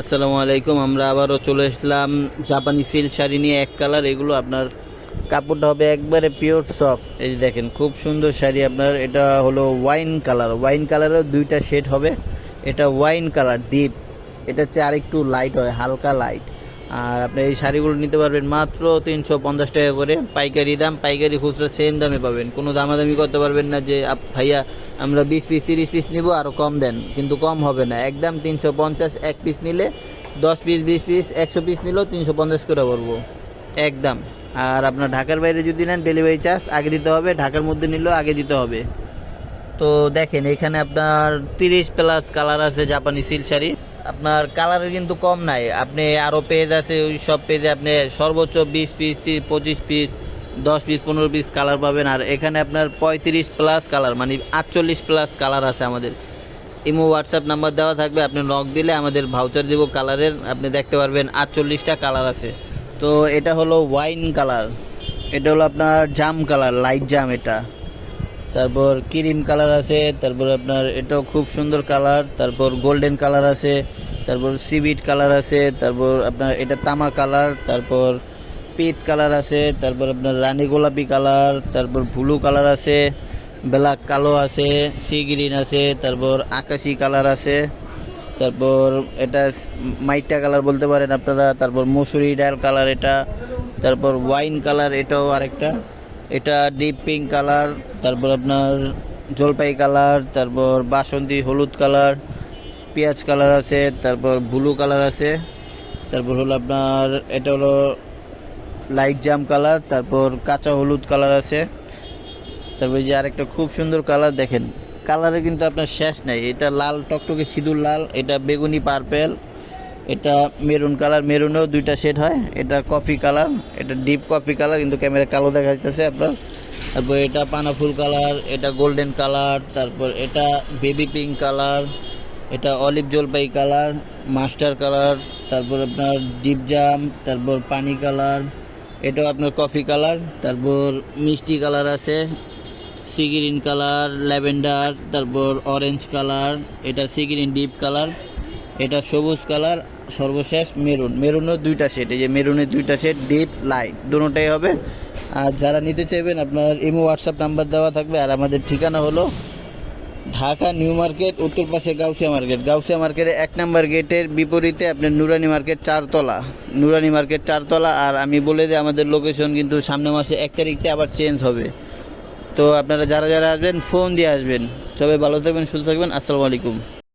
আসসালামু আলাইকুম, আমরা আবারও চলে এসলাম জাপানি সিল্ক শাড়ি নিয়ে এক কালার এগুলো আপনার কাপড়টা হবে একবারে পিওর সফট এই যে দেখেন, খুব সুন্দর শাড়ি আপনার, এটা হলো ওয়াইন কালার ওয়াইন কালারেরও দুইটা শেড হবে, এটা ওয়াইন কালার ডিপ এটা হচ্ছে আরেকটু লাইট হয়, হালকা লাইট আর আপনি এই শাড়িগুলো নিতে পারবেন মাত্র তিনশো পঞ্চাশ টাকা করে। পাইকারি দাম, পাইকারি খুচরা সেম দামে পাবেন। কোনো দামাদামি করতে পারবেন না যে ভাইয়া, আমরা বিশ পিস, তিরিশ পিস নিব আরও কম দেন। কিন্তু কম হবে না। একদম তিনশো পঞ্চাশ, এক পিস নিলে দশ পিস, বিশ পিস, একশো পিস নিলেও তিনশো পঞ্চাশ করে পড়ব। একদম। আর আপনার ঢাকার বাইরে যদি নেন ডেলিভারি চার্জ আগে দিতে হবে। ঢাকার মধ্যে নিলেও আগে দিতে হবে। তো দেখেন, এখানে আপনার তিরিশ প্লাস কালার আছে জাপানি সিল্ক শাড়ি। আপনার কালারের কিন্তু কম নাই। আপনি আরও পেজ আছে, ওই সব পেজে আপনি সর্বোচ্চ বিশ পিস পঁচিশ পিস দশ পিস পনেরো পিস কালার পাবেন। আর এখানে আপনার পঁয়ত্রিশ প্লাস কালার মানে আটচল্লিশ প্লাস কালার আছে আমাদের। ইমো হোয়াটসঅ্যাপ নাম্বার দেওয়া থাকবে, আপনি নক দিলে আমাদের ভাউচার দিব কালারের আপনি দেখতে পারবেন আটচল্লিশটা কালার আছে। তো এটা হলো ওয়াইন কালার এটা হলো আপনার জাম কালার লাইট জাম এটা। তারপর ক্রিম কালার আছে, তারপর আপনার এটাও খুব সুন্দর কালার, তারপর গোল্ডেন কালার আছে, তারপর সিবিট কালার আছে, তারপর আপনার এটা তামা কালার, তারপর পিত কালার আছে, তারপর আপনার রানী গোলাপি কালার, তারপর ব্লু কালার আছে, ব্ল্যাক কালো আছে, সি গ্রিন আছে, তারপর আকাশি কালার আছে, তারপর এটা মাইটা কালার বলতে পারেন আপনারা, তারপর মসুরি ডাল কালার এটা, তারপর ওয়াইন কালার এটাও আরেকটা। এটা ডিপ পিঙ্ক কালার তারপর আপনার জলপাই কালার তারপর বাসন্তী হলুদ কালার পেঁয়াজ কালার আছে, তারপর ব্লু কালার আছে, তারপর হলো আপনার, এটা হলো লাইট জাম কালার তারপর কাঁচা হলুদ কালার আছে, তারপর যে আরেকটা খুব সুন্দর কালার দেখেন কালারে কিন্তু আপনার শেষ নাই, এটা লাল, টকটকে সিঁদুর লাল, এটা বেগুনি পার্পেল এটা মেরুন কালার, মেরুনেও দুইটা শেড হয়। এটা কফি কালার এটা ডিপ কফি কালার কিন্তু ক্যামেরা কালো দেখা যাচ্ছে আপনার। তারপর এটা পানা ফুল কালার এটা গোল্ডেন কালার তারপর এটা বেবি পিঙ্ক কালার এটা অলিভ জলপাই কালার মাস্টার কালার তারপর আপনার ডিপ জাম তারপর পানি কালার এটাও আপনার কফি কালার তারপর মিষ্টি কালার আছে সি গ্রিন কালার ল্যাভেন্ডার তারপর অরেঞ্জ কালার এটা সি গ্রিন ডিপ কালার এটা সবুজ কালার সর্বশেষ মেরুন। মেরুনও দুইটা সেট এই যে মেরুনের দুইটা সেট ডিপ লাইট দুটোটাই হবে। আর যারা নিতে চাইবেন, আপনার ইমো হোয়াটসঅ্যাপ নাম্বার দেওয়া থাকবে। আর আমাদের ঠিকানা হলো ঢাকা নিউ মার্কেট, উত্তর পাশে গাউসিয়া মার্কেট। গাউসিয়া মার্কেটের এক নম্বর গেটের বিপরীতে আপনার নুরানি মার্কেট চারতলা। নুরানি মার্কেট চারতলা, আর আমি বলে দিই, আমাদের লোকেশন কিন্তু সামনের মাসে এক তারিখতে আবার চেঞ্জ হবে। তো আপনারা যারা যারা আসবেন ফোন দিয়ে আসবেন। সবাই ভালো থাকবেন, সুস্থ থাকবেন। আসসালামু আলাইকুম।